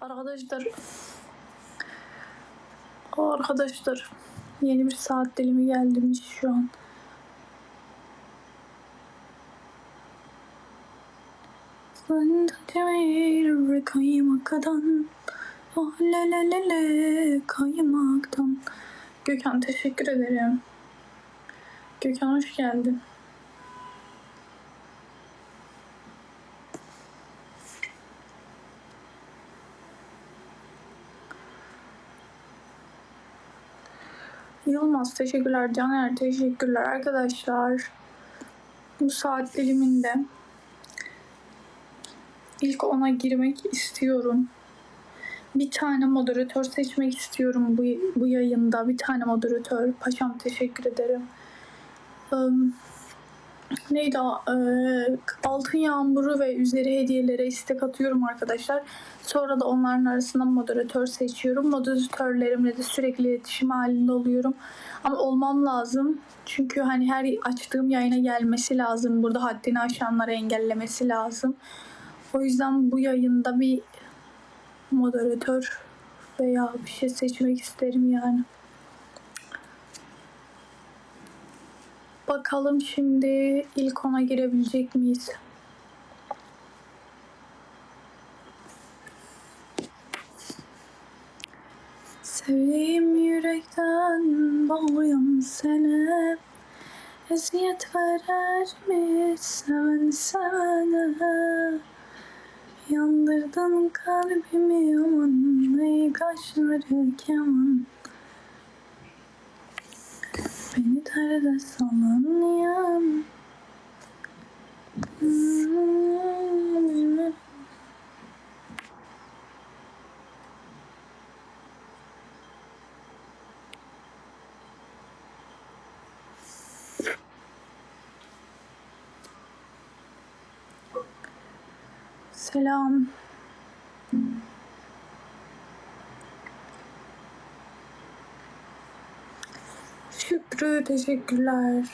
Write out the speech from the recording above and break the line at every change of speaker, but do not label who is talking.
Arkadaşlar Arkadaşlar yeni bir saat dilimi geldiğimiz şu an. De kaymaktan Oh le le le le kaymaktan Gökhan teşekkür ederim. Gökhan hoş geldin. Yılmaz teşekkürler. Caner teşekkürler. Arkadaşlar bu saat diliminde ilk ona girmek istiyorum. Bir tane moderatör seçmek istiyorum bu, bu yayında. Bir tane moderatör. Paşam teşekkür ederim. Im, neydi? Ee, altın yağmuru ve üzeri hediyelere istek atıyorum arkadaşlar. Sonra da onların arasından moderatör seçiyorum. Moderatörlerimle de sürekli iletişim halinde oluyorum. Ama olmam lazım. Çünkü hani her açtığım yayına gelmesi lazım. Burada haddini aşanları engellemesi lazım. O yüzden bu yayında bir moderatör veya bir şey seçmek isterim yani. Bakalım şimdi ilk ona girebilecek miyiz? Sevdiğim yürekten bağlıyım seni. Eziyet verer mi seven sevene? Yandırdın kalbimi aman Ey kaşları keman Beni derde salan yan Selam. Şükrü teşekkürler.